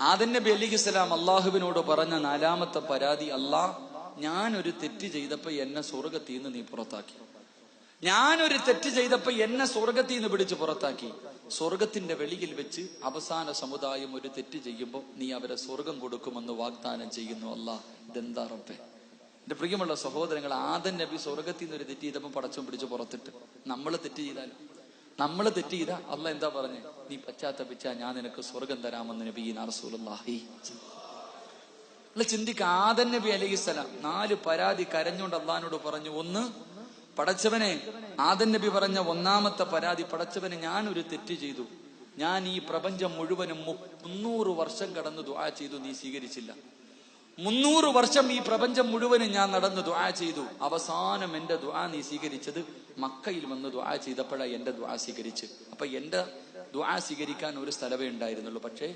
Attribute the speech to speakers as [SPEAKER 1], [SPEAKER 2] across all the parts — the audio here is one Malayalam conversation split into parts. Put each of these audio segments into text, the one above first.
[SPEAKER 1] ആദൻ നബി അലി ഇസ്ലാം അള്ളാഹുവിനോട് പറഞ്ഞ നാലാമത്തെ പരാതി അള്ളാഹ് ഞാനൊരു തെറ്റ് ചെയ്തപ്പോ എന്നെ സ്വർഗത്തിൽ നിന്ന് നീ പുറത്താക്കി. ഞാനൊരു തെറ്റ് ചെയ്തപ്പോ എന്നെ സ്വർഗത്തിൽ നിന്ന് പിടിച്ച് പുറത്താക്കി. സ്വർഗത്തിന്റെ വെളിയിൽ വെച്ച് അവസാന സമുദായം ഒരു തെറ്റ് ചെയ്യുമ്പോൾ നീ അവരെ സ്വർഗം കൊടുക്കുമെന്ന് വാഗ്ദാനം ചെയ്യുന്നു അല്ലാ ഇതെന്താ റബ്ബേ? എന്റെ പ്രിയമുള്ള സഹോദരങ്ങൾ ആദൻ നബി സ്വർഗത്തിൽ നിന്ന് ഒരു തെറ്റ് ചെയ്തപ്പോൾ പടച്ചും പിടിച്ച് പുറത്തിട്ട്. നമ്മൾ തെറ്റ് ചെയ്താലും? നമ്മൾ തെറ്റ് ചെയ്ത അല്ല എന്താ പറഞ്ഞേ? നീ പശ്ചാത്തപിച്ച ഞാൻ നിനക്ക് സ്വർഗം തരാമെന്ന് നബി റസൂലുള്ളാഹി അല്ല ചിന്തിക്ക ആദൻ നബി അലൈഹിസ്സലാം നാല് പരാതി കരഞ്ഞുകൊണ്ട് അള്ളഹാനോട് പറഞ്ഞു ഒന്ന് പടച്ചവനെ ആദൻ നബി പറഞ്ഞ ഒന്നാമത്തെ പരാതി പടച്ചവനെ ഞാൻ ഒരു തെറ്റ് ചെയ്തു. ഞാൻ ഈ പ്രപഞ്ചം മുഴുവനും മുന്നൂറ് വർഷം കടന്ന് ദുആ ചെയ്തു നീ സ്വീകരിച്ചില്ല. മുന്നൂറ് വർഷം ഈ പ്രപഞ്ചം മുഴുവനും ഞാൻ നടന്ന് ദുആ ചെയ്തു. അവസാനം എന്റെ ദുആ നീ സ്വീകരിച്ചത് മക്കയിൽ വന്ന് ദുആ ചെയ്തപ്പോഴാണ് എന്റെ ദുആ സ്വീകരിച്ച്. അപ്പൊ എന്റെ ദുആ സ്വീകരിക്കാൻ ഒരു സ്ഥലമേ ഉണ്ടായിരുന്നുള്ളൂ. പക്ഷേ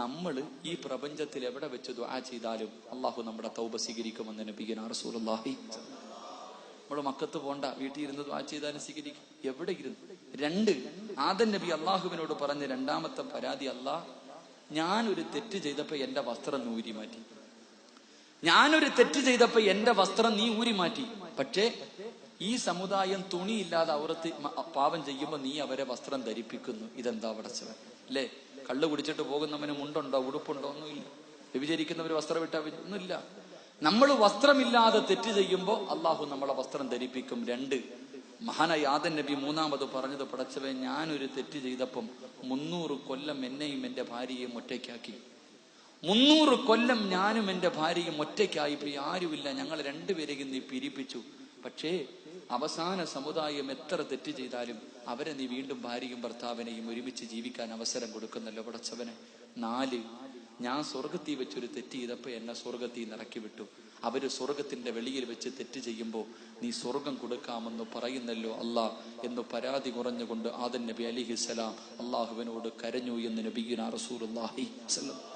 [SPEAKER 1] നമ്മൾ ഈ പ്രപഞ്ചത്തിൽ എവിടെ വെച്ച് ദുആ ചെയ്താലും അള്ളാഹു നമ്മുടെ തൗബ സ്വീകരിക്കുമെന്ന് റസൂലുള്ളാഹി നമ്മൾ മക്കത്ത് പോണ്ട വീട്ടിൽ ഇരുന്ന് ദുആ ചെയ്താലും സ്വീകരിക്കും. എവിടെ ഇരുന്ന്? രണ്ട് ആദൻ നബി അള്ളാഹുവിനോട് പറഞ്ഞ രണ്ടാമത്തെ പരാതി അല്ലാ ഒരു തെറ്റ് ചെയ്തപ്പോ എന്റെ വസ്ത്രം നൂരി മാറ്റി. ഞാനൊരു തെറ്റ് ചെയ്തപ്പോ എന്റെ വസ്ത്രം നീ ഊരി മാറ്റി. പക്ഷേ ഈ സമുദായം തുണിയില്ലാതെ അവർത്ത് പാപം ചെയ്യുമ്പോൾ നീ അവരെ വസ്ത്രം ധരിപ്പിക്കുന്നു. ഇതെന്താ പടച്ചവൻ അല്ലേ? കള്ളു കുടിച്ചിട്ട് പോകുന്നവന് മുണ്ടുണ്ടോ? ഉടുപ്പുണ്ടോ? ഒന്നുമില്ല. വ്യഭിചരിക്കുന്നവർ വസ്ത്രം ഇട്ട ഒന്നുമില്ല. നമ്മൾ വസ്ത്രമില്ലാതെ തെറ്റ് ചെയ്യുമ്പോൾ അള്ളാഹു നമ്മളെ വസ്ത്രം ധരിപ്പിക്കും. രണ്ട് മഹാനായ ആദൻ നബി മൂന്നാമത് പറഞ്ഞത് പടച്ചവൻ ഞാനൊരു തെറ്റ് ചെയ്തപ്പം മുന്നൂറ് കൊല്ലം എന്നെയും എന്റെ ഭാര്യയെയും ഒറ്റയ്ക്കാക്കി. മുന്നൂറ് കൊല്ലം ഞാനും എന്റെ ഭാര്യയും ഒറ്റയ്ക്കായി പോയി. ആരുമില്ല. ഞങ്ങൾ രണ്ടുപേരെയും നീ പിരിപ്പിച്ചു. പക്ഷേ അവസാന സമുദായം എത്ര തെറ്റ് ചെയ്താലും അവരെ നീ വീണ്ടും ഭാര്യയും ഭർത്താവിനെയും ഒരുമിച്ച് ജീവിക്കാൻ അവസരം കൊടുക്കുന്നല്ലോ പടച്ചവനെ. നാല് ഞാൻ സ്വർഗത്തിൽ വെച്ചൊരു തെറ്റ് ചെയ്തപ്പോ എന്നെ സ്വർഗത്തിൽ നിറക്കി വിട്ടു. അവർ സ്വർഗത്തിന്റെ വെളിയിൽ വെച്ച് തെറ്റ് ചെയ്യുമ്പോൾ നീ സ്വർഗം കൊടുക്കാമെന്ന് പറയുന്നല്ലോ അല്ലാ എന്ന് പരാതി കുറഞ്ഞുകൊണ്ട് ആദൻ നബി അലിഹിസ്സലാം അള്ളാഹുവിനോട് കരഞ്ഞു എന്ന് നബീന റസൂലുള്ളാഹി സ്വല്ലം.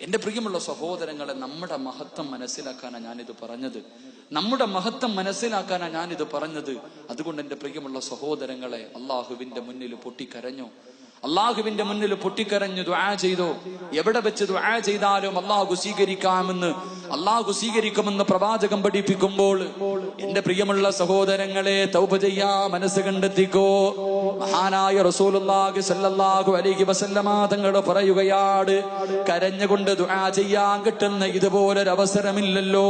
[SPEAKER 1] എന്റെ പ്രിയമുള്ള സഹോദരങ്ങളെ നമ്മുടെ മഹത്വം മനസ്സിലാക്കാനാണ് ഞാനിത് പറഞ്ഞത്. നമ്മുടെ മഹത്വം മനസ്സിലാക്കാനാണ് ഞാനിത് പറഞ്ഞത്. അതുകൊണ്ട് എന്റെ പ്രിയമുള്ള സഹോദരങ്ങളെ അള്ളാഹുവിന്റെ മുന്നിൽ പൊട്ടിക്കരഞ്ഞു? അള്ളാഹുവിന്റെ മുന്നിൽ പൊട്ടിക്കരഞ്ഞു ദ്വാ ചെയ്തോ? എവിടെ വെച്ച് ദ്വാ ചെയ്താലും അള്ളാഹു സ്വീകരിക്കാമെന്ന് അള്ളാഹു സ്വീകരിക്കുമെന്ന് പ്രവാചകം പഠിപ്പിക്കുമ്പോൾ എന്റെ പ്രിയമുള്ള സഹോദരങ്ങളെ തൗപ ചെയ്യാ മനസ്സ് കണ്ടെത്തിക്കോ. മഹാനായ റസൂലുള്ളാഹി സല്ലല്ലാഹു അലൈഹി വസല്ലമ തങ്ങൾ പറയുകയാണ് കരഞ്ഞുകൊണ്ട് ദുആ ചെയ്യാൻ കിട്ടുന്ന ഇതുപോലൊരു അവസരമില്ലല്ലോ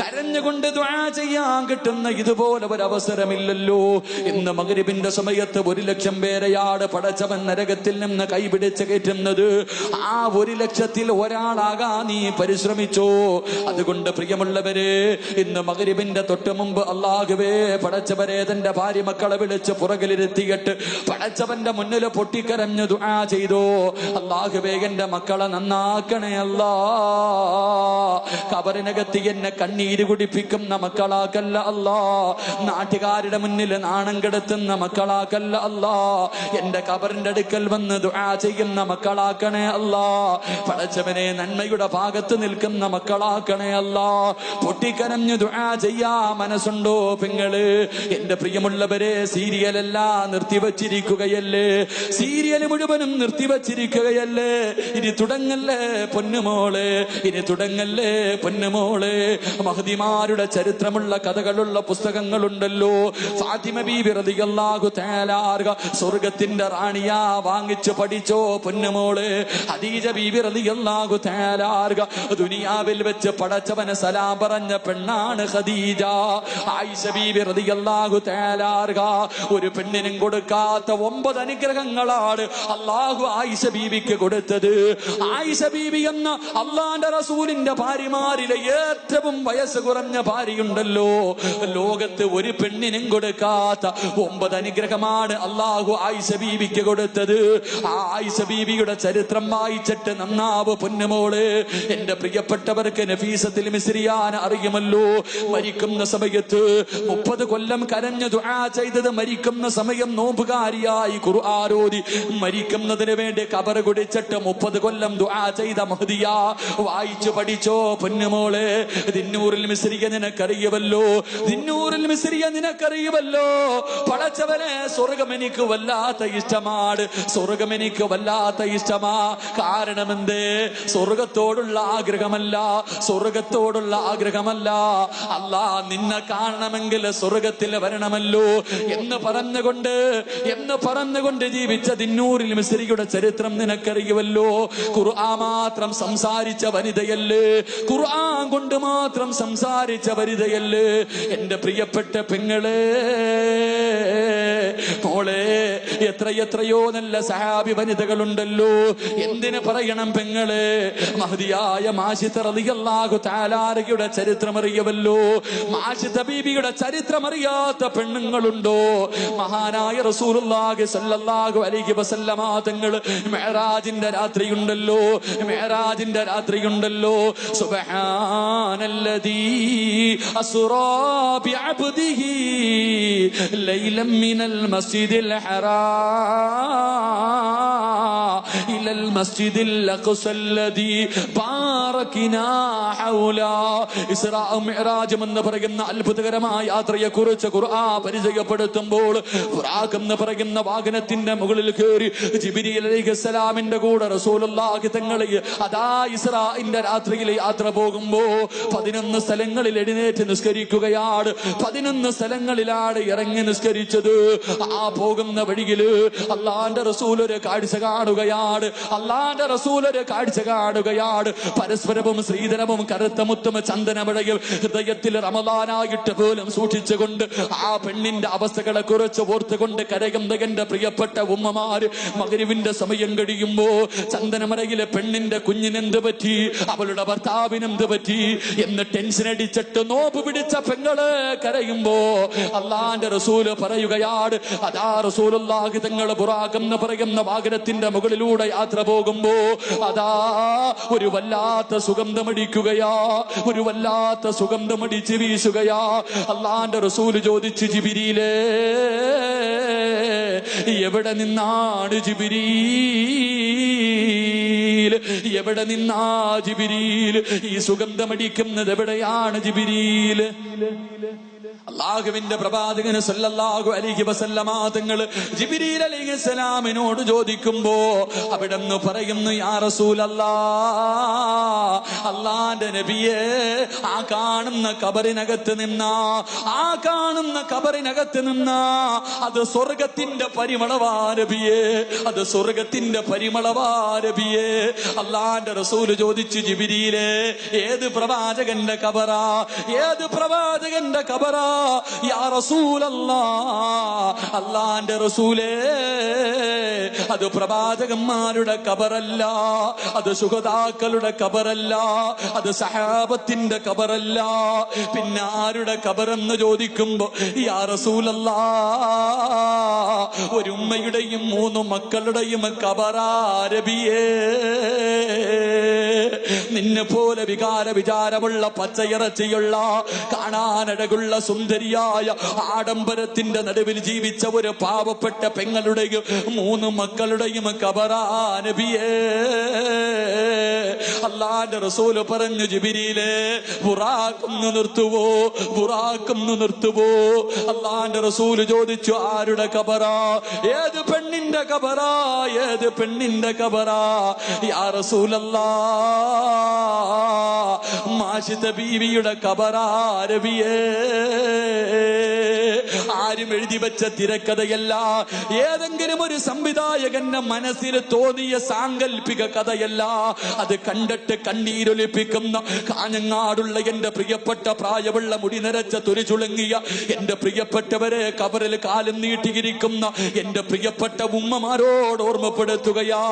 [SPEAKER 1] കരഞ്ഞുകൊണ്ട് ദുആ ചെയ്യാൻ കിട്ടുന്ന ഇതുപോലെ ഒരു അവസരമില്ലല്ലോ ഇന്ന് മഗ്രിബിന്റെ സമയത്ത് ഒരു ലക്ഷം പേരെയാണ് പടച്ചവൻ നരകത്തിൽ നിന്ന് കൈപിടിച്ച് കയറ്റുന്നത്. ആ ഒരു ലക്ഷത്തിൽ ഒരാളാകാൻ നീ പരിശ്രമിച്ചോ. അതുകൊണ്ട് പ്രിയമുള്ളവരെ ഇന്ന് മഗ്രിബിന്റെ തൊട്ട് മുമ്പ് അള്ളാഹുവേ പടച്ചവരെ തന്റെ ഭാര്യ മക്കളെ വിളിച്ച് പുറകിലിരുത്തിയിട്ട് പടച്ചവന്റെ മുന്നിൽ പൊട്ടിക്കരഞ്ഞു ദുആ ചെയ്തു. അള്ളാഹുവേ എന്റെ മക്കളെ നന്നാക്കണേ അല്ലാ. കബറിനകത്ത് എന്നെ കണ്ണീര് കുടിപ്പിക്കുന്ന മക്കളാക്കല്ല അല്ലാ. നാട്ടുകാരുടെ മുന്നിൽ നാണം കെടുത്തുന്ന മക്കളാക്കല്ല അല്ലാ. എന്റെ കബറിന്റെ അടുക്കൽ വന്ന് ദുആ ചെയ്യുന്ന മക്കളാക്കണേ അല്ലാ. പടച്ചവനെ നന്മയുടെ ഭാഗത്ത് നിൽക്കുന്ന മക്കളാക്കണേ അല്ലാ. പൊട്ടിക്കരഞ്ഞു ദുആ ചെയ്യാ മനസ്സുണ്ടോ പെങ്ങൾ? എന്റെ പ്രിയമുള്ളവരെ സീരിയലെല്ലാം നിർത്തിവച്ചിരിക്കുകയല്ലേ സീരിയൽ മുഴുവനും നിർത്തിവച്ചിരിക്കുകയല്ലേ ഇനി തുടങ്ങല്ലേ പൊന്നുമോളെ ഇനി തുടങ്ങല്ലേ പൊന്നുമോളെ മഹതിമാരുടെ ചരിത്രമുള്ള കഥകളുള്ള പുസ്തകങ്ങളുണ്ടല്ലോ. ഫാത്തിമ ബീബി റളിയല്ലാഹു തആലാർക സ്വർഗത്തിന്റെ റാണിയാ വാങ്ങിച്ചു പഠിച്ചോ പൊന്നുമോളെ ഹദീജ ബീബി റളിയല്ലാഹു തആലാർക ദുനിയാവിൽ വെച്ച് പടച്ചവന് സലാം പറഞ്ഞ പെണ്ണാണ് ഖദീജ. ആയിഷ ബീബി റളിയല്ലാഹു തആലാർക ഒരു പെണ്ണിനും കൊടുക്കാത്ത ഒമ്പത് അനുഗ്രഹങ്ങളാണ് അള്ളാഹു ആയിഷ ബീവിക്ക് കൊടുത്തത്. ആയിഷ ബീവി എന്ന അള്ളാന്റെ റസൂലിന്റെ ഭാര്യമാരിലെ ഏറ്റവും വയസ്സ് കുറഞ്ഞ ഭാര്യയുണ്ടല്ലോ. ലോകത്ത് ഒരു പെണ്ണിനും കൊടുക്കാത്ത ഒമ്പത് അനുഗ്രഹമാണ് അള്ളാഹു ആയിഷ ബീവിക്ക് കൊടുത്തത്. ആ ആയിഷ ബീവിയുടെ ചരിത്രം വായിച്ചിട്ട് നന്നാവ് പൊന്നുമോൾ. എന്റെ പ്രിയപ്പെട്ടവർക്ക് നഫീസത്തിൽ മിസ്രിയാൻ അറിയുമല്ലോ. മരിക്കുന്ന സമയത്ത് മുപ്പത് കൊല്ലം കരഞ്ഞു ദുആ ചെയ്തത് മരിക്കുന്ന സമയം നോമ്പ് കൗതുകകാരിയായി ഖുർആാരോതി മരിക്കുന്നതിന് വേണ്ടി കബർ കുടിച്ചിട്ട് മുപ്പത് കൊല്ലം ദുആ ചെയ്ത മഹദിയ. വായിച്ചു പഠിച്ചോ പൊന്നുമോളെ ദിന്നൂറിൽ മിശ്രിയ നിനക്കറിയുമല്ലോ ദിന്നൂറിൽ മിശ്രിയ നിനക്കറിയുമല്ലോ പടച്ചവനെ സ്വർഗം എനിക്ക് വല്ലാത്ത ഇഷ്ടമാണ് സ്വർഗം എനിക്ക് വല്ലാത്ത ഇഷ്ടമാ. കാരണമെന്തേ? സ്വർഗത്തോടുള്ള ആഗ്രഹമല്ല സ്വർഗത്തോടുള്ള ആഗ്രഹമല്ല. അല്ലാ നിന്നെ കാണണമെങ്കിൽ സ്വർഗത്തിൽ വരണമല്ലോ എന്ന് പറഞ്ഞുകൊണ്ട് എന്ന് പറഞ്ഞുകൊണ്ട് ജീവിച്ച ദിന്നൂറിൽ മിസ്രിയുടെ ചരിത്രം നിനക്കറിയുമല്ലോ. ഖുർആ മാത്രം സംസാരിച്ച വനിതയല്ലേ? ഖുർആൻ കൊണ്ട് മാത്രം സംസാരിച്ച വനിതയല്ലേ? എന്റെ പ്രിയപ്പെട്ട പെങ്ങളെ മോളെ എത്രയെത്രയോ നല്ല സഹാബി വനിതകളുണ്ടല്ലോ. എന്തിനു പറയണം പെങ്ങളെ? മഹതിയായ മാഷിത്ത റളിയല്ലാഹു താലാരയുടെ ചരിത്രം അറിയവല്ലോ മാഷിത്ത ബീബിയുടെ ചരിത്രം അറിയാത്ത പെണ്ണുങ്ങളുണ്ടോ? മഹാനായ റസൂലുള്ളാഹി സല്ലല്ലാഹു അലൈഹി വസല്ലമ മെഹറാജിന്റെ രാത്രിയുണ്ടല്ലോ മെഹറാജിന്റെ രാത്രിയുണ്ടല്ലോ. സുബ്ഹാനല്ലദീ അസ്റാ ബിഅബ്ദിഹി ലൈലം മിനൽ മസ്ജിദിൽ മസ്ജിദിൽ എന്ന് പറയുന്ന അത്ഭുതകരമായ യാത്രയെ കുറിച്ച് ഖുർആൻ പരിചയപ്പെടുത്തുമ്പോൾ എന്ന് പറയുന്ന വാഹനത്തിന്റെ മുകളിൽ കയറി ജിബിരി അലൈഹിസ്സലാമിന്റെ കൂടെ റസൂലുള്ളാഹി തങ്ങളെ അതാ ഇസ്രാഇന്റെ രാത്രിയിൽ യാത്ര പോകുമ്പോ പതിനൊന്ന് സ്ഥലങ്ങളിൽ എഴുന്നേറ്റ് നിസ്കരിക്കുകയാണ്. പതിനൊന്ന് സ്ഥലങ്ങളിലാണ് ഇറങ്ങി നിസ്കരിച്ചത്. ആ പോകുന്ന വഴിയിൽ അള്ളാന്റെ റസൂൽ ഒരു കാഴ്ച കാണുകയാണ്. അള്ളാന്റെ റസൂൽ ഒരു കാഴ്ച കാണുകയാണ്. പരസ്പരവും ശ്രീധരവും കറുത്ത മുത്തും ചന്ദനമഴയും ഹൃദയത്തിൽ റമദാനായിട്ട് പോലും സൂക്ഷിച്ചുകൊണ്ട് ആ പെണ്ണിന്റെ അവസ്ഥകളെ കുറച്ച് ഓർത്തുകൊണ്ട് കരയുന്ന എന്റെ പ്രിയപ്പെട്ട ഉമ്മമാര് മകരുവിന്റെ സമയം കഴിയുമ്പോ ചന്ദനമറയിലെ പെണ്ണിന്റെ കുഞ്ഞിനെന്ത് പറ്റി? അവളുടെ ഭർത്താവിനെന്ത് പറ്റി? എന്ന് ടെൻഷൻ അടിച്ചിട്ട് നോപ്പ് പിടിച്ച പെങ്ങൾ കരയുമ്പോ അള്ളാന്റെ റസൂൽ പറയുകയാണ് അതാ റസൂലുള്ളാഹി തങ്ങൾ ബുറാഖെന്ന് പറയുന്ന വാഹനത്തിന്റെ മുകളിലൂടെ യാത്ര പോകുമ്പോ അതാ ഒരു വല്ലാത്ത സുഗന്ധമടിക്കുകയാ ഒരു വല്ലാത്ത സുഗന്ധമടിച്ച് വീശുകയാ അള്ളാന്റെ റസൂൽ ചോദിച്ചു ജിബിരിയിലേ എവിടെ നിന്നാണ് ജിബിരീൽ? എവിടെ നിന്നാ ജിബിരീൽ? ഈ സുഗന്ധമടിക്കുന്നത് എവിടെയാണ് ജിബിരീൽ? അള്ളാഹുവിന്റെ പ്രവാചകന് സല്ലല്ലാഹു അലൈഹി വസല്ലമ തങ്ങൾ ജിബ്രീൽ അലൈഹിസ്സലാമിനോട് ചോദിക്കുമ്പോ അവിടെ നിന്ന് പറയുന്നു യാ റസൂലല്ലാ അള്ളാന്റെ നബിയെ ആ കാണുന്ന കബറിനകത്ത് നിന്ന ആ കാണുന്ന കബറിനകത്ത് നിന്ന അത് സ്വർഗത്തിന്റെ പരിമളവാരബിയെ അത് സ്വർഗത്തിന്റെ പരിമളവാരബിയെ അള്ളാന്റെ റസൂൽ ചോദിച്ചു ജിബിരിയിലെ ഏത് പ്രവാചകന്റെ കബറാ ഏത് പ്രവാചകന്റെ കബറാ അള്ളാന്റെ റസൂലേ അത് പ്രവാചകന്മാരുടെ കബറല്ല അത് സുഹതാക്കളുടെ കബറല്ല അത് സഹാബത്തിന്റെ കബറല്ല പിന്നെ ആരുടെ കബറെന്ന് ചോദിക്കുമ്പോ യാ റസൂലല്ല ഒരു ഉമ്മയുടെയും മൂന്ന് മക്കളുടെയും കബറാരബിയേ നിന്നെ പോലെ വികാര വിചാരമുള്ള പച്ചയിറച്ചിയുള്ള കാണാനഴകുള്ള സുന്ദരിയായ ആഡംബരത്തിന്റെ നടുവിൽ ജീവിച്ച ഒരു പാവപ്പെട്ട പെങ്ങളുടെയും മൂന്ന് മക്കളുടെയും കബറാനബിയേ അള്ളാന്റെ റസൂൽ പറഞ്ഞു ജിബിരിയിലെ ബുറാക്കൊന്ന് നിർത്തുവോ? ബുറാക്കൊന്ന് നിർത്തുവോ? അള്ളാന്റെ റസൂൽ ചോദിച്ചു ആരുടെ കബറാ? ഏത് പെണ്ണിന്റെ കബറാ? ഏത് പെണ്ണിന്റെ കബറാ? യാ റസൂലല്ലാ. മാഷിത ബീവിയുടെ കബറാരവിയെ ആരും എഴുതി വെച്ച തിരക്കഥയല്ല ഏതെങ്കിലും ഒരു സംവിധായകന്റെ മനസ്സിൽ തോന്നിയ സാങ്കല്പിക കഥയല്ല. അത് കണ്ടിട്ട് കണ്ണീരൊലിപ്പിക്കുന്ന കാഞ്ഞങ്ങാടുള്ള എന്റെ പ്രിയപ്പെട്ട പ്രായമുള്ള മുടി നിറച്ച തുരിചുളുങ്ങിയ എന്റെ പ്രിയപ്പെട്ടവരെ കബറിൽ കാലം നീട്ടിയിരിക്കുന്ന എന്റെ പ്രിയപ്പെട്ട ഉമ്മമാരോട് ഓർമ്മപ്പെടുത്തുകയാ.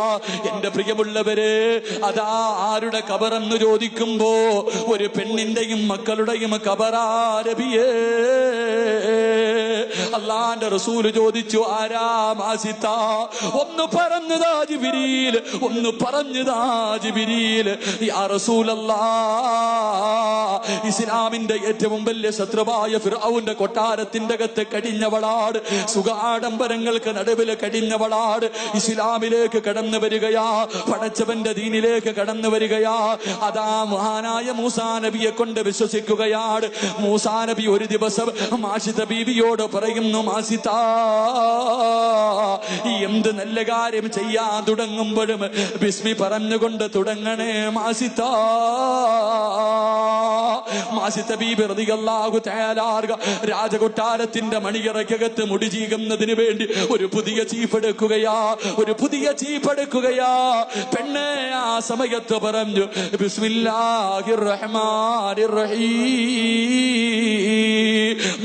[SPEAKER 1] എന്റെ പ്രിയമുള്ളവരെ അതാ ആരുടെ കബറെന്ന് ചോദിക്കുമ്പോ ഒരു പെണ്ണിന്റെയും മക്കളുടെയും കബറാരബിയേ
[SPEAKER 2] അള്ളാന്റെ റസൂൽ ചോദിച്ചു ആരാമാസിത്ത ഒന്ന് പറഞ്ഞതാ ജിബിരിയിൽ ഒന്ന് പറഞ്ഞതാ ജിബിരിയിൽ ഇസ്ലാമിന്റെ ഏറ്റവും വലിയ ശത്രുവായ ഫിറാവുന്റെ കൊട്ടാരത്തിന്റെ അകത്ത് കടിഞ്ഞവളാട് സുഖാഡംബരങ്ങൾക്ക് നടുവിൽ കടിഞ്ഞവളാട് ഇസ്ലാമിലേക്ക് കടന്നു വരികയാ പടച്ചവന്റെ ദീനിലേക്ക് കടന്നു വരികയാ. അതാ മഹാനായ മൂസാ നബിയെ കൊണ്ട് വിശ്വസിക്കുകയാണ് മൂസാ നബി ഒരു ദിവസം മാഷിത ബീവിയോട് പറയുന്നു മാസിത എന്ത് നല്ല കാര്യം ചെയ്യാൻ തുടങ്ങുമ്പോഴും ബിസ്മി പറഞ്ഞുകൊണ്ട് തുടങ്ങണേ മാസിത. മാസിത്ത ബീബി റളിയല്ലാഹു തആല അൻഹ രാജകൊട്ടാരത്തിന്റെ മണിയറയ്ക്കകത്ത് മുടി ചീകുന്നതിന് വേണ്ടി ഒരു പുതിയ ചീഫ് എടുക്കുകയാ ഒരു പുതിയ ചീഫ് എടുക്കുകയാ പെണ്ണെ ആ സമയത്ത് പറഞ്ഞു ബിസ്മില്ലാഹിർ റഹ്മാനിർ റഹീം.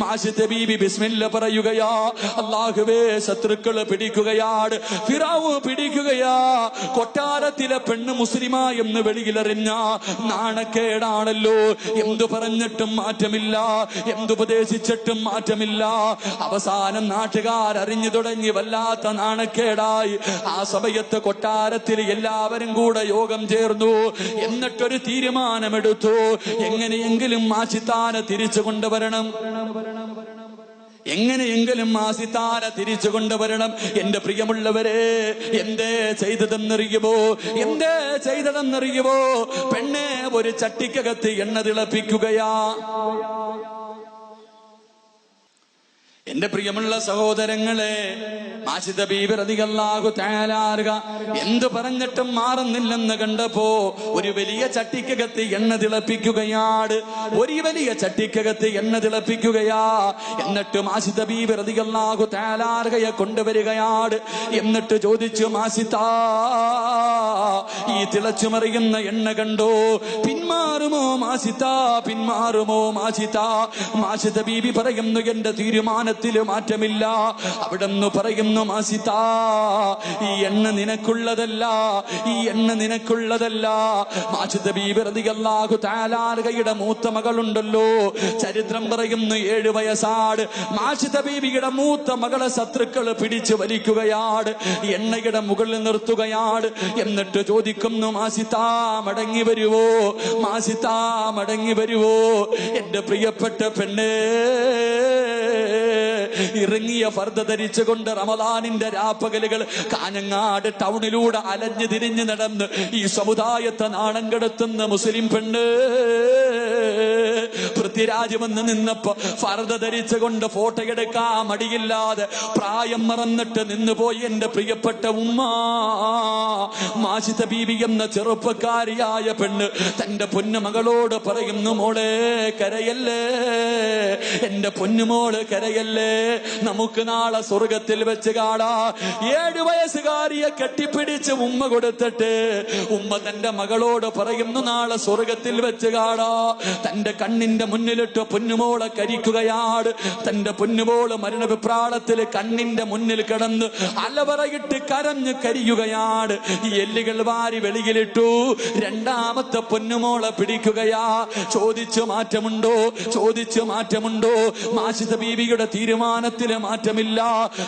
[SPEAKER 2] മാസിത്ത ബീബി ബിസ്മില്ല പറയുകയാ അല്ലാഹുവേ ശത്രുക്കൾ പിടിക്കുകയാണ് ഫിറാവ് പിടിക്കുകയാ. കൊട്ടാരത്തിലെ പെണ്ണ് മുസ്ലിമാ എന്ന് വെളിയിലെറിഞ്ഞ നാണക്കേടാണല്ലോ. എന്തു പറഞ്ഞിട്ടും മാറ്റമില്ല. എന്തുപദേശിച്ചിട്ടും മാറ്റമില്ല. അവസാനം നാട്ടുകാർ അറിഞ്ഞു തുടങ്ങി വല്ലാത്ത നാണക്കേടായി. ആ സമയത്ത് കൊട്ടാരത്തിൽ എല്ലാവരും കൂടെ യോഗം ചേർന്നു. എന്നിട്ടൊരു തീരുമാനമെടുത്തു. എങ്ങനെയെങ്കിലും ആ ചിത്താനെ തിരിച്ചു കൊണ്ടുവരണം. എങ്ങനെയെങ്കിലും ആ സിതാര തിരിച്ചു കൊണ്ടുവരണം. എന്റെ പ്രിയമുള്ളവരെ എന്തേ ചെയ്തതെന്നറിയുമോ? എന്തേ ചെയ്തതെന്നറിയുമോ? പെണ്ണെ ഒരു ചട്ടിക്കകത്ത് എണ്ണ തിളപ്പിക്കുകയാ. എന്റെ പ്രിയമുള്ള സഹോദരങ്ങളെ മാസിദ ബീബിറതികല്ലാഹു തയാലാറുക എന്തു പറഞ്ഞിട്ടും മാറുന്നില്ലെന്ന് കണ്ടപ്പോ ഒരു വലിയ ചട്ടിക്കകത്ത് എണ്ണ തിളപ്പിക്കുകയാണ്. ഒരു വലിയ ചട്ടിക്കകത്ത് എണ്ണ തിളപ്പിക്കുകയാ. എന്നിട്ട് മാസിദ ബീബിറതികല്ലാഹു തയാലാറുകയെ കൊണ്ടുവരികയാണ്. എന്നിട്ട് ചോദിച്ചു മാസിതാ ഈ തിളച്ചു മറിയുന്ന എണ്ണ കണ്ടോ? പിന്മാറുമോ മാസിതാ പിന്മാറുമോ മാസിതാ മാസിത ബീബി പറയുന്നു എന്റെ തീരുമാനത്തിൽ മാറ്റമില്ല. അവിടെന്ന് പറയുന്നു മാസിത ഈ എണ്ണ നിനക്കുള്ളതല്ല ഈ എണ്ണ നിനക്കുള്ളതല്ല. മാജിദ് ബീബിറതികല്ലാഹു താലാർകയുടെ മൂത്ത മകളുണ്ടല്ലോ. ചരിത്രം പറയുന്നു ഏഴു വയസ്സാട് മാഷിത ബീബിയുടെ മൂത്ത മകളെ ശത്രുക്കൾ പിടിച്ചു വലിക്കുകയാണ്. എണ്ണയുടെ മുകളിൽ നിർത്തുകയാണ്. എന്നിട്ട് ചോദിക്കുന്നു മാസിതാ മടങ്ങി വരുവോ? മാസിതാ മടങ്ങി വരുവോ? എന്റെ പ്രിയപ്പെട്ട പെണ്ണേ ഇറങ്ങിയ ഫർദ ധരിച്ചുകൊണ്ട് റമദാനിന്റെ രാപ്പകലുകൾ കാഞ്ഞങ്ങാട് ടൗണിലൂടെ അലഞ്ഞു തിരിഞ്ഞു നടന്ന് ഈ സമുദായത്തെ നാണം കെടുത്തുന്ന മുസ്ലിം പെണ്ണ്. പൃഥ്വിരാജമെന്ന് നിന്നപ്പോ ഫർദ ധരിച്ചുകൊണ്ട് ഫോട്ടോ എടുക്കാൻ മടിയില്ലാതെ പ്രായം മറന്നിട്ട് നിന്നുപോയി എന്റെ പ്രിയപ്പെട്ട ഉമ്മ. മാഷിത ബീവി എന്ന ചെറുപ്പക്കാരിയായ പെണ്ണ് തന്റെ പൊന്നുമകളോട് പറയുന്നു മോളെ കരയല്ലേ? എന്റെ പൊന്നുമോൾ കരയല്ലേ? നമുക്ക് നാളെ സ്വർഗത്തിൽ വെച്ച് കാണാ. ഏഴു വയസ്സുകാരിയെ കെട്ടിപ്പിടിച്ച് ഉമ്മ കൊടുത്തിട്ട് ഉമ്മ തന്റെ മകളോട് പറയുന്നു നാളെ സ്വർഗത്തിൽ വെച്ച് കാണാ. തന്റെ കണ്ണിന്റെ മുന്നിലിട്ട് പൊന്നുമോളെ കരിക്കുകയാണ് തന്റെ പൊന്നുമോൾ മരണവിപ്രാളത്തിൽ കണ്ണിന്റെ മുന്നിൽ കിടന്ന് അലവറയിട്ട് കരഞ്ഞ് കരിയുകയാണ് ഈ എല്ലുകൾ വാരി വെളിയിലിട്ടു. രണ്ടാമത്തെ പൊന്നുമോളെ പിടിക്കുകയാ. ചോദിച്ചു മാറ്റമുണ്ടോ? ചോദിച്ചു മാറ്റമുണ്ടോ? മാഷിത ബീവിയുടെ തീരുമാനത്തിൽ മാറ്റമില്ല.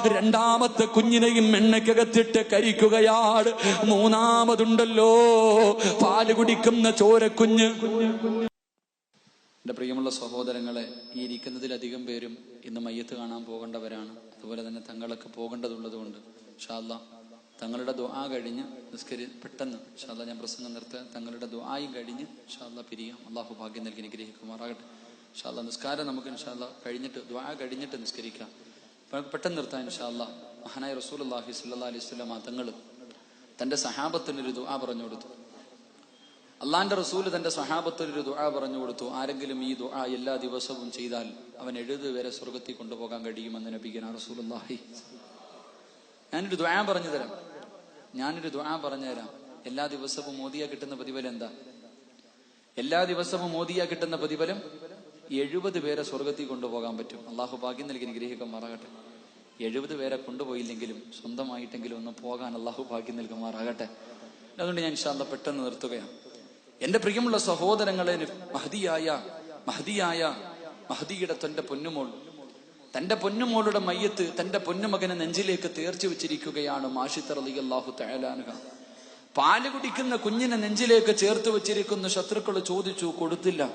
[SPEAKER 2] രണ്ടാമത്തെ കുഞ്ഞിനെയും എണ്ണയ്ക്കകത്തിട്ട് കരിക്കുകയാണ് മൂന്നാമതുണ്ടല്ലോ. പാൽ കുടിക്കുന്ന ചോരക്കുഞ്ഞ്. എന്റെ പ്രിയമുള്ള സഹോദരങ്ങളെ ഈ ഇരിക്കുന്നതിലധികം പേരും ഇന്ന് മയ്യത്ത് കാണാൻ പോകേണ്ടവരാണ്. അതുപോലെ തന്നെ തങ്ങളൊക്കെ പോകേണ്ടതുള്ളത് കൊണ്ട് ഷാല്ല തങ്ങളുടെ ദുആ കഴിഞ്ഞ് നിസ്കരി പെട്ടെന്ന് ഷാല്ല ഞാൻ പ്രസംഗം നിർത്തുക. തങ്ങളുടെ ദുആയും കഴിഞ്ഞ് ഷാല്ല പിരിയാം അള്ളാഹു ഭാഗ്യം നൽകി അനുഗ്രഹിക്കുമാറാകട്ടെ. ഷാല്ല നിസ്കാരം നമുക്ക് ഷാല്ല കഴിഞ്ഞിട്ട് ദുആ കഴിഞ്ഞിട്ട് നിസ്കരിക്കാം. പെട്ടെന്ന് നിർത്താൻ ഷാല്ല മഹാനായ റസൂൽ അള്ളാഹി സല്ലാ അലൈഹി സ്വല്ലാം തങ്ങൾ തന്റെ സഹാബത്തിനൊരു ദുആ പറഞ്ഞു കൊടുത്തു. അള്ളാന്റെ റസൂൽ തന്റെ സഹാബത്തിൽ ഒരു ദുആ പറഞ്ഞു കൊടുത്തു. ആരെങ്കിലും ഈ ദുആ എല്ലാ ദിവസവും ചെയ്താൽ അവൻ എഴുത് വരെ സ്വർഗത്തിൽ കൊണ്ടുപോകാൻ കഴിയുമെന്ന് നബിക്കുന്ന റസൂലുള്ളാഹി. ഞാനൊരു ദുആ പറഞ്ഞു തരാം. ഞാനൊരു ദുആ പറഞ്ഞു തരാം. എല്ലാ ദിവസവും മോദിയ കിട്ടുന്ന പ്രതിഫലം എന്താ? എല്ലാ ദിവസവും മോദിയ കിട്ടുന്ന പ്രതിഫലം എഴുപത് പേരെ സ്വർഗത്തിൽ കൊണ്ടുപോകാൻ പറ്റും. അള്ളാഹു ഭാഗ്യം നൽകി നിഗ്രഹിക്കുമാറാകട്ടെ എഴുപത് പേരെ കൊണ്ടുപോയില്ലെങ്കിലും സ്വന്തമായിട്ടെങ്കിലും ഒന്ന് പോകാൻ അള്ളാഹു ഭാഗ്യം നൽകുമാറാകട്ടെ. അതുകൊണ്ട് ഞാൻ ഇൻഷാല്ല പെട്ടെന്ന് നിർത്തുകയാണ്. എന്റെ പ്രിയമുള്ള സഹോദരങ്ങളെ മഹതിയായ മഹതിയായ മഹദിയുടെ തന്റെ പൊന്നുമോൾ.
[SPEAKER 1] തന്റെ പൊന്നുമോളുടെ മയ്യത്ത് തന്റെ പൊന്നുമകനെ നെഞ്ചിലേക്ക് തേർച്ചു വെച്ചിരിക്കുകയാണ് മാഷിത്തർ അലി അള്ളാഹു തയാലാനുക പാൽ കുടിക്കുന്ന കുഞ്ഞിനെ നെഞ്ചിലേക്ക് ചേർത്ത് വെച്ചിരിക്കുന്ന. ശത്രുക്കൾ ചോദിച്ചു കൊടുത്തില്ല.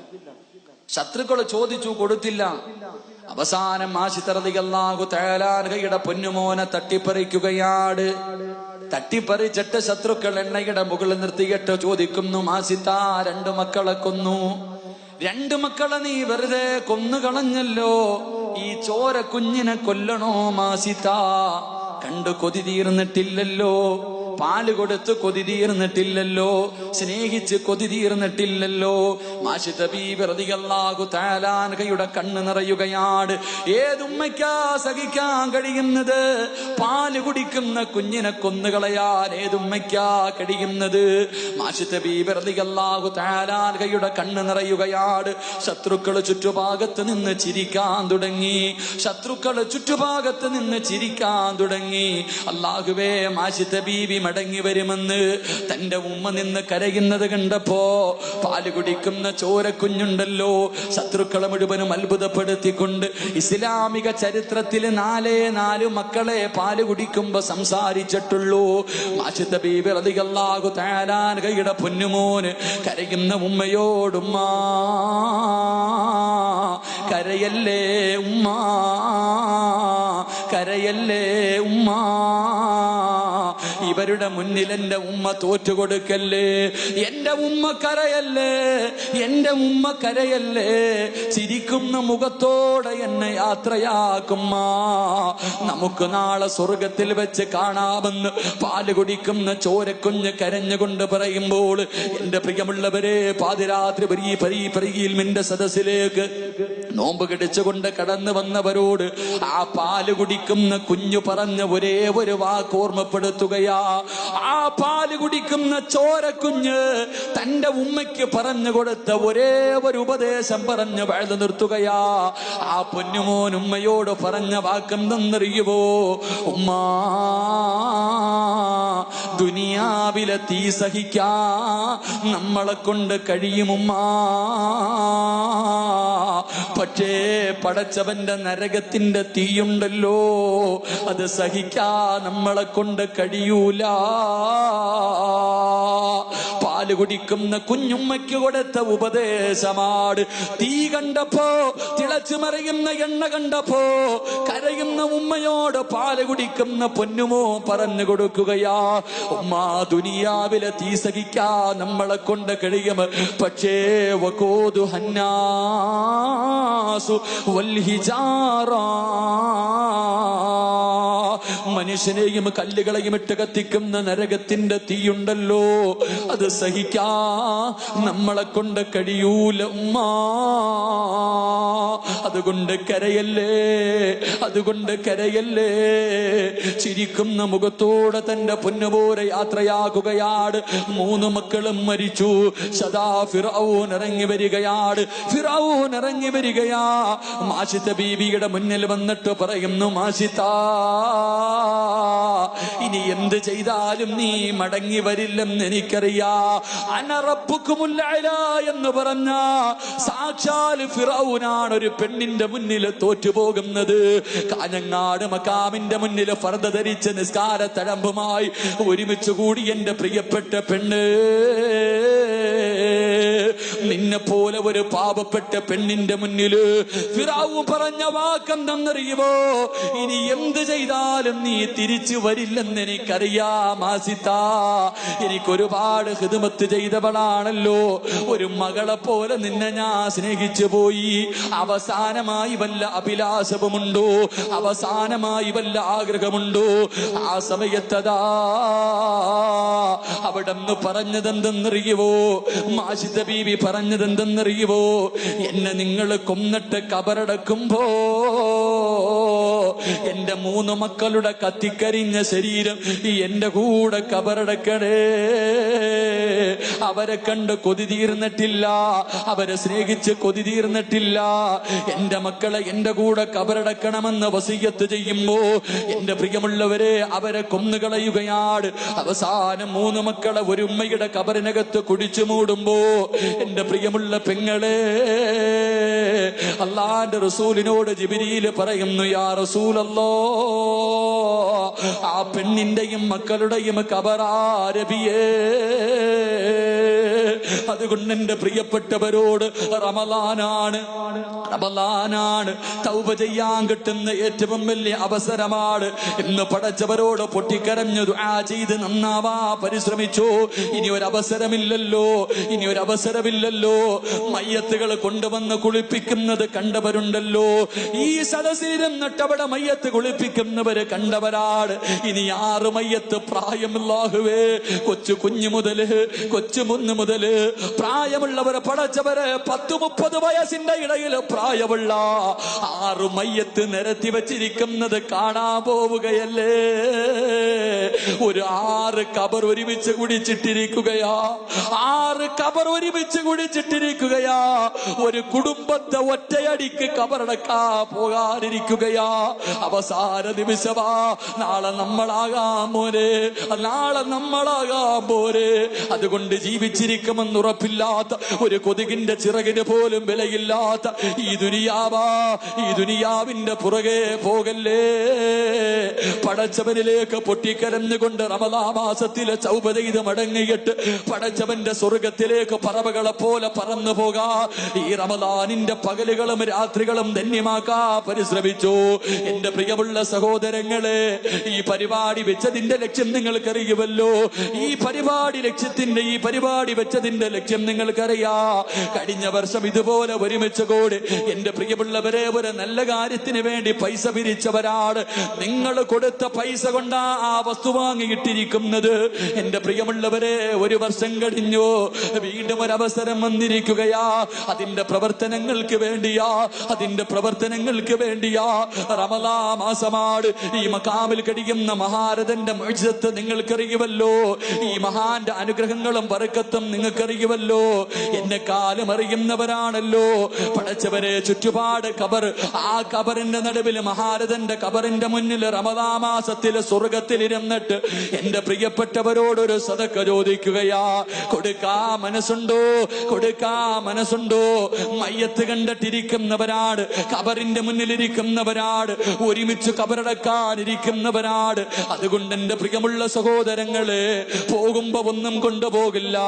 [SPEAKER 1] ശത്രുക്കൾ ചോദിച്ചു കൊടുത്തില്ല. അവസാനം ആശിത്തറതികല്ലാഹു തയാലാനുകയുടെ പൊന്നുമോനെ തട്ടിപ്പറിക്കുകയാണ്. തട്ടിപ്പറിച്ചിട്ട് ശത്രുക്കൾ എണ്ണയുടെ മുകളിൽ നിർത്തിയിട്ട് ചോദിക്കുന്നു മാസിത്ത രണ്ടു മക്കളെ കൊന്നു. രണ്ടു മക്കളെ നീ വെറുതെ കൊന്നുകളഞ്ഞല്ലോ ഈ ചോര കുഞ്ഞിനെ കൊല്ലണോ മാസിത്ത? കണ്ടു കൊതി തീർന്നിട്ടില്ലല്ലോ. പാൽ കൊടുത്ത് കൊതി തീർന്നിട്ടില്ലല്ലോ സ്നേഹിച്ച് കൊതി തീർന്നിട്ടില്ലല്ലോ. താലാൻകയുടെ കണ്ണ് നിറയുകയാണ്. ഏതുമ്മയ്ക്കാ സഹിക്കാൻ കഴിയുന്നത്? പാൽ കുടിക്കുന്ന കുഞ്ഞിനെ കൊന്നുകളയാൻ ഏതുമ്മയ്ക്കാ കഴിയുന്നത്? മാഷിത ബീബിറതികല്ലാകു താലാൻകയുടെ കണ്ണ് നിറയുകയാണ്. ശത്രുക്കൾ ചുറ്റുഭാഗത്ത് നിന്ന് ചിരിക്കാൻ തുടങ്ങി. ശത്രുക്കൾ ചുറ്റുഭാഗത്ത് നിന്ന് ചിരിക്കാൻ തുടങ്ങി. അല്ലാഹുവേ മാഷിത ബീബി മടങ്ങി വരുമെന്ന് തന്റെ ഉമ്മ നിന്ന് കരയുന്നത് കണ്ടപ്പോ പാൽ കുടിക്കുന്ന ചോരക്കുഞ്ഞുണ്ടല്ലോ. ശത്രുക്കളെ മുഴുവനും അത്ഭുതപ്പെടുത്തിക്കൊണ്ട് ഇസ്ലാമിക ചരിത്രത്തിൽ നാലേ നാല് മക്കളെ പാൽ കുടിക്കുമ്പോ സംസാരിച്ചിട്ടുള്ളൂ. മാഷിത്ത ബീബി റളിയല്ലാഹു തആലാൻ കൈയുടെ പൊന്നുമോന് കരയുന്ന ഉമ്മയോടുമ്മ കരയല്ലേ ഉമ്മ കരയല്ലേ ഉമ്മ? ഇവരുടെ മുന്നിൽ എന്റെ ഉമ്മ തോറ്റുകൊടുക്കല്ലേ? എന്റെ ഉമ്മ കരയല്ലേ? എന്റെ ഉമ്മ കരയല്ലേ? ചിരിക്കുന്ന മുഖത്തോടെ എന്നെ യാത്രയാക്കുമ്മ. നമുക്ക് നാളെ സ്വർഗത്തിൽ വെച്ച് കാണാമെന്ന് പാൽ കുടിക്കുന്ന ചോരക്കുഞ്ഞ് കരഞ്ഞുകൊണ്ട് പറയുമ്പോൾ എന്റെ പ്രിയമുള്ളവരെ പാതിരാത്രി പരി പരി പരിയിൽ മിന്റെ സദസ്സിലേക്ക് നോമ്പ് കടിച്ചുകൊണ്ട് കടന്നു വന്നവരോട് ആ പാൽ കുടിക്കുന്ന കുഞ്ഞു പറഞ്ഞ ഒരേ ഒരു വാക്ക് ഓർമ്മപ്പെടുത്തുകയാ. ആ പാൽ കുടിക്കുന്ന ചോരക്കുഞ്ഞ് തന്റെ ഉമ്മയ്ക്ക് പറഞ്ഞു കൊടുത്ത ഒരേ ഒരു ഉപദേശം പറഞ്ഞ് വഴുതു നിർത്തുകയാ. ആ പൊന്നുമോൻ ഉമ്മയോട് പറഞ്ഞ വാക്കെന്തെന്നറിയുവോ ഉമ്മാ ദുനിയാവിലെ തീ സഹിക്കാ നമ്മളെ കൊണ്ട് കഴിയുമുമ്മാ. പക്ഷേ പടച്ചവന്റെ നരകത്തിന്റെ തീയുണ്ടല്ലോ. അത് സഹിക്കാ നമ്മളെ കൊണ്ട് കഴിയൂല. പാൽ കുടിക്കുന്ന കുഞ്ഞുമ്മയ്ക്ക് കൊടുത്ത ഉപദേശമാണ് തീ കണ്ടപ്പോ തിളച്ചു മറിയുന്ന എണ്ണ കണ്ടപ്പോ കരയുന്ന ഉമ്മയോട് പാൽ കുടിക്കുന്ന പൊന്നുമോ പറഞ്ഞു കൊടുക്കുകയാ. ഉമ്മ ദുനിയാവിലെ തീ സഹിക്കാ നമ്മളെ കൊണ്ട് കഴിയും. പക്ഷേ വകോതു ഹന്നാസു മനുഷ്യനെയും കല്ലുകളെയും ഇട്ട് കത്തിക്കുന്ന നരകത്തിന്റെ തീയുണ്ടല്ലോ. അത് സഹിക്കാ. നമ്മളെ കൊണ്ട് കഴിയൂല ഉമ്മ. അതുകൊണ്ട് കരയല്ലേ? അതുകൊണ്ട് കരയല്ലേ? ചിരിക്കുന്ന മുഖത്തോടെ തന്റെ പൊന്നുപോലെ യാത്രയാകുകയാണ് മൂന്ന് മക്കളും മരിച്ചു. സദാ ഫിറൌൻ ഇറങ്ങി വരികയാണ് ഫിറൌൻ ഇറങ്ങി വരികയാ. മാഷിത്ത ബീവിയുടെ മുന്നിൽ വന്നിട്ട് പറയുന്നു മാഷിത്ത ഇനി എന്ത് ചെയ്താലും നീ മടങ്ങി വരില്ലെന്ന് എനിക്കറിയാം. എന്ന് പറഞ്ഞ സാക്ഷാൽ ഫിറൌനാണ് ഒരു പെണ്ണിന്റെ മുന്നിൽ തോറ്റുപോകുന്നത്. കാഞ്ഞങ്ങാട് മക്കാമിന്റെ മുന്നിൽ ഫർദ ധരിച്ച് നിസ്കാര തഴമ്പുമായി ഒരുമിച്ച് കൂടി എന്റെ പ്രിയപ്പെട്ട പെണ്ണ്. നിന്നെ പോലെ ഒരു പാപപ്പെട്ട പെണ്ണിന്റെ മുന്നിൽ ഫിറാവു പറഞ്ഞ വാക്കെന്തെന്നറിയുമോ? ഇനി എന്ത് ചെയ്താലും നീ തിരിച്ചു വരില്ലെന്ന് എനിക്കറിയാം ആസിത്ത എനിക്കൊരുപാട് ഹിതമത്ത് ചെയ്തവളാണല്ലോ. ഒരു മകളെ പോലെ നിന്നെ ഞാൻ സ്നേഹിച്ചു പോയി. അവസാനമായി വല്ല അഭിലാഷവുമുണ്ടോ? അവസാനമായി വല്ല ആഗ്രഹമുണ്ടോ? ആ സമയത്തതാ അവിടെ നിന്ന് പറഞ്ഞതെന്തെന്നറിയുവോ? മാഷിത ബീവി പറഞ്ഞതെന്തെന്നറിയുവോ? എന്നെ നിങ്ങൾ കൊന്നിട്ട് കബറടക്കുമ്പോ എന്റെ മൂന്ന് മക്കളുടെ കത്തിക്കരിഞ്ഞ ശരീരം എന്റെ കൂടെ കബറടക്കണേ. അവരെ കണ്ട് കൊതി തീർന്നിട്ടില്ല. അവരെ സ്നേഹിച്ച് കൊതി തീർന്നിട്ടില്ല. എന്റെ മക്കളെ എന്റെ കൂടെ കബറടക്കണമെന്ന് വസീയത്ത് ചെയ്യുമ്പോ എന്റെ പ്രിയമുള്ളവരെ അവരെ കൊന്നുകളയുകയാണ് അവസാനം മൂന്ന് മക്കളെ ഒരു ഉമ്മയുടെ കബറിനകത്ത് കുടിച്ചു മൂടുമ്പോ എന്റെ പ്രിയമുള്ള
[SPEAKER 2] പെങ്ങളെ അള്ളാന്റെ റസൂലിനോട് ജിബിരിയിൽ പറയുന്നു യാ റസൂലല്ലോ ആ പെണ്ണിന്റെയും മക്കളുടെയും കബറാരബിയേ അതുകൊണ്ട് എന്റെ പ്രിയപ്പെട്ടവരോട് റമലാനാണ് റമലാനാണ് തൗബ ചെയ്യാൻ കിട്ടുന്ന ഏറ്റവും വലിയ അവസരമാണ്. ഇന്ന് പടച്ചവരോട് പൊട്ടിക്കരഞ്ഞു ചെയ്ത് നന്നാവാ. പരിശ്രമിച്ചു. ഇനി ഒരു അവസരമില്ലല്ലോ ഇനി ഒരു അവസരമില്ലല്ലോ മയ്യത്തുകൾ കൊണ്ടുവന്ന് കുളിപ്പിക്കുന്നത് കണ്ടവരുണ്ടല്ലോ. ഈ സദസ്സിരുന്നിട്ടവിടെ മയ്യത്ത് കുളിപ്പിക്കുന്നവര് കണ്ടവരാണ്. ഇനി ആറ് മയ്യത്ത് പ്രായമില്ലാഹുവേ കൊച്ചു കുഞ്ഞു മുതൽ കൊച്ചു മുതൽ പ്രായമുള്ളവരെ പടച്ചവര് പത്ത് മുപ്പത് വയസ്സിന്റെ ഇടയിൽ പ്രായമുള്ള ആറു മയ്യത്ത് നിരത്തി വെച്ചിരിക്കുന്നത് കാണാൻ പോവുകയല്ലേ? ഒരു ആറ് കബർ ഒരുമിച്ച് കുടിച്ചിട്ടിരിക്കുകയാ. ആറ് കബർ ഒരുമിച്ച് കുടിച്ചിട്ടിരിക്കുകയാ. ഒരു കുടുംബത്തെ ഒറ്റയടിക്ക് കബറടക്കാ പോകാനിരിക്കുകയാ അവസാന നിമിഷമാ. നാളെ നമ്മളാകാം പോരെ. നാളെ നമ്മളാകാം പോരെ. അതുകൊണ്ട് ജീവിച്ചിരിക്കുമെന്ന് ഉറപ്പില്ലാത്ത ഒരു കൊതുകിന്റെ ചിറകിന് പോലും വിലയില്ലാത്ത ഈ ദുനിയാവാ ഈ ദുനിയാവിന്റെ പുറകെ പോകല്ലേ? പടച്ചവനിലേക്ക് പൊട്ടിക്കരഞ്ഞുകൊണ്ട് റമദാമാസത്തിലെ ചൗപത ഇത് മടങ്ങിയിട്ട് പടച്ചവന്റെ സ്വർഗത്തിലേക്ക് പറവകളെ പോലെ പറന്നു പോകാ. ഈ റമദാനിന്റെ പകലുകളും രാത്രികളും ധന്യമാക്കാ. പരിശ്രമിച്ചു. എന്റെ പ്രിയമുള്ള സഹോദരങ്ങളെ ഈ പരിപാടി വെച്ചതിന്റെ ലക്ഷ്യം നിങ്ങൾക്കറിയുമല്ലോ. ഈ പരിപാടി ലക്ഷ്യത്തിന്റെ ഈ പരിപാടി വെച്ചതിന്റെ ലക്ഷ്യം നിങ്ങൾക്കറിയാ. കഴിഞ്ഞ വർഷം ഇതുപോലെ ഒരുമിച്ച് കൂടി എന്റെ പ്രിയമുള്ളവരെ ഒരു നല്ല കാര്യത്തിന് വേണ്ടി പൈസ പിരിച്ചവരാണ്. നിങ്ങൾ കൊടുത്ത പൈസ കൊണ്ടാ ആ വസ്തു വാങ്ങിയിട്ടിരിക്കുന്നത്. എന്റെ പ്രിയമുള്ളവരെ ഒരു വർഷം കഴിഞ്ഞു. വീണ്ടും ഒരു അവസരം വന്നിരിക്കുകയാ. അതിന്റെ പ്രവർത്തനങ്ങൾക്ക് വേണ്ടിയാ. അതിന്റെ പ്രവർത്തനങ്ങൾക്ക് വേണ്ടിയാ. റമലാ മാസമാണ്. ഈ മക്കാമിൽ കഴിയുന്ന മഹാരഥന്റെ മത്സരത്ത് നിങ്ങൾക്കറിയുമല്ലോ. ഈ മഹാന്റെ അനുഗ്രഹങ്ങളും പറക്കത്തും നിങ്ങൾക്കറിയുമല്ലോ. എന്നെ കാലം അറിയുന്നവരാണല്ലോ പടച്ചവരെ ചുറ്റുപാട് കബർ. ആ കബറിന്റെ നടുവിൽ മഹാരഥന്റെ കബറിന്റെ മുന്നിൽ റമദാ സ്വർഗത്തിൽ സ്വർഗത്തിലിരുന്നിട്ട് എന്റെ പ്രിയപ്പെട്ടവരോടൊരു സതക്ക ചോദിക്കുകയാ. കൊടുക്കാ മനസ്സുണ്ടോ? കൊടുക്കാ മനസ്സുണ്ടോ? മയ്യത്ത് കണ്ടിട്ടിരിക്കുന്നവരാട് കബറിന്റെ മുന്നിലിരിക്കുന്നവരാട് ഒരുമിച്ച് കബറടക്കാനിരിക്കുന്നവരാണ് അതുകൊണ്ട് എന്റെ പ്രിയമുള്ള സഹോദരങ്ങളെ പോകുമ്പോ ഒന്നും കൊണ്ടുപോകില്ല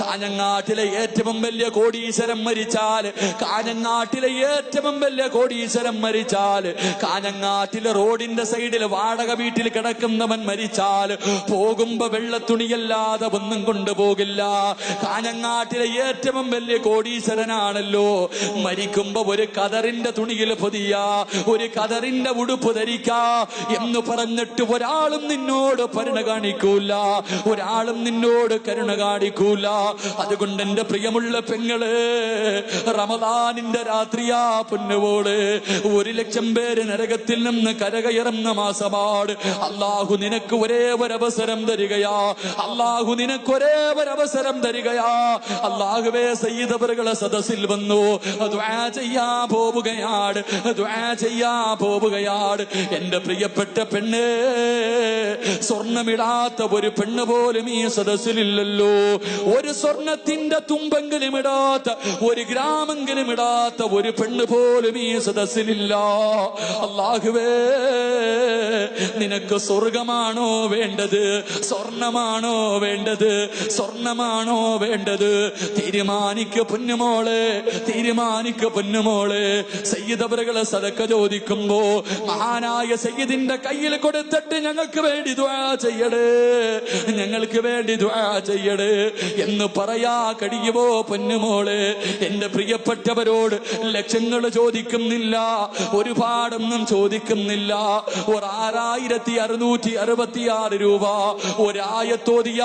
[SPEAKER 2] കാഞ്ഞങ്ങാട്ടിലെ ഏറ്റവും വലിയ കോടീശ്വരം മരിച്ചാൽ കാഞ്ഞങ്ങാട്ടിലെ ഏറ്റവും വലിയ കോടീശ്വരം മരിച്ചാൽ കാഞ്ഞങ്ങാട്ടിലെ റോഡിന്റെ സൈഡിൽ വാടക വീട്ടിൽ കിടക്കുന്നവൻ മരിച്ചാൽ പോകുമ്പോ വെള്ളത്തുണിയല്ലാതെ ഒന്നും കൊണ്ടുപോകില്ല. കാഞ്ഞങ്ങാട്ടിലെ ഏറ്റവും വലിയ കോടീശ്വരനാണല്ലോ. മരിക്കുമ്പോ ഒരു കതറിന്റെ തുണിയിൽ പൊതിയ ഒരു കതറിന്റെ ഉടുപ്പ് ധരിക്ക എന്ന് പറഞ്ഞിട്ട് ഒരാളും നിന്നോട് ഭരണ കാണിക്കൂല. ഒരാളും നിന്നോട് കരുണ കാണിക്കൂല അതുകൊണ്ട് എന്റെ പ്രിയമുള്ള പെങ്ങൾ റമദാനിന്റെ രാത്രിയാ പൊന്നുപോൾ. ഒരു ലക്ഷം പേര് നരകത്തിൽ നിന്ന് കരകയറുന്ന മാസമാണ്. അള്ളാഹു നിനക്ക് ഒരേ ഒരവസരം തരികയാ. അള്ളാഹു നിനക്ക് ഒരേ ഒരവസരം തരികയാ. അള്ളാഹുവേ സയ്യിദവറുകളെ സദസ്സിൽ വന്നു. ചെയ്യാ പോവുകയാണ്. ചെയ്യാ പോവുകയാണ്. എന്റെ പ്രിയപ്പെട്ട പെണ്ണ് സ്വർണമിടാത്ത ഒരു പെണ്ണ് പോലും ഈ സദസ്സിലില്ലല്ലോ. ഒരു സ്വർണത്തിന്റെ തുമ്പെങ്കിലും ഇടാത്ത ഒരു ഗ്രാമെങ്കിലും ഇടാത്ത ഒരു പെണ്ണ് പോലും ഈ സദസ്സിലില്ല. അള്ളാഹുവേ നിനക്ക് സ്വർഗമാണോ വേണ്ടത്? സ്വർണമാണോ വേണ്ടത്? സ്വർണമാണോ വേണ്ടത്? തീരുമാനിക്ക പൊന്നുമോളെ തീരുമാനിക്ക പൊന്നുമോളെ. സയ്യിദവറുകളെ സദക്ക ചോദിക്കുമ്പോ മഹാനായ സയ്യിദിന്റെ കയ്യിൽ കൊടുത്തിട്ട് ഞങ്ങൾക്ക് വേണ്ടി ദ്വാ ചെയ്യടേ. ഞങ്ങൾക്ക് വേണ്ടി ദ്വാ ചെയ്യടേ എന്ന് പറയാ കഴിയുമോ പൊന്നുമോളെ എന്റെ പ്രിയപ്പെട്ടവരോട് ലക്ഷങ്ങൾ ചോദിക്കുന്നില്ല ഒരുപാടൊന്നും ചോദിക്കുന്നില്ല. ഒരാറായിരത്തി അറുന്നൂറ്റി അറുപത്തിയാറ് രൂപ ഒരായത്തോതിയ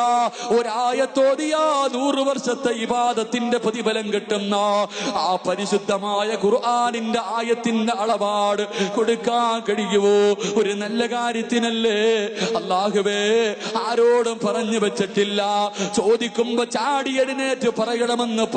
[SPEAKER 2] ഒരായത്തോതിയ നൂറ് വർഷത്തെ ഇബാദത്തിന്റെ പ്രതിഫലം കിട്ടുന്ന ആ പരിശുദ്ധമായ ഖുർആാനിന്റെ ആയത്തിന്റെ അളവാട് കൊടുക്കാൻ കഴിയുമോ ഒരു നല്ല കാര്യത്തിനല്ലേ? അല്ലാഹുവേ ആരോടും പറഞ്ഞു വെച്ചിട്ടില്ല. ചോദിക്കുമ്പോ ചാടിയെഴുന്നേറ്റ് പറയണമെന്ന്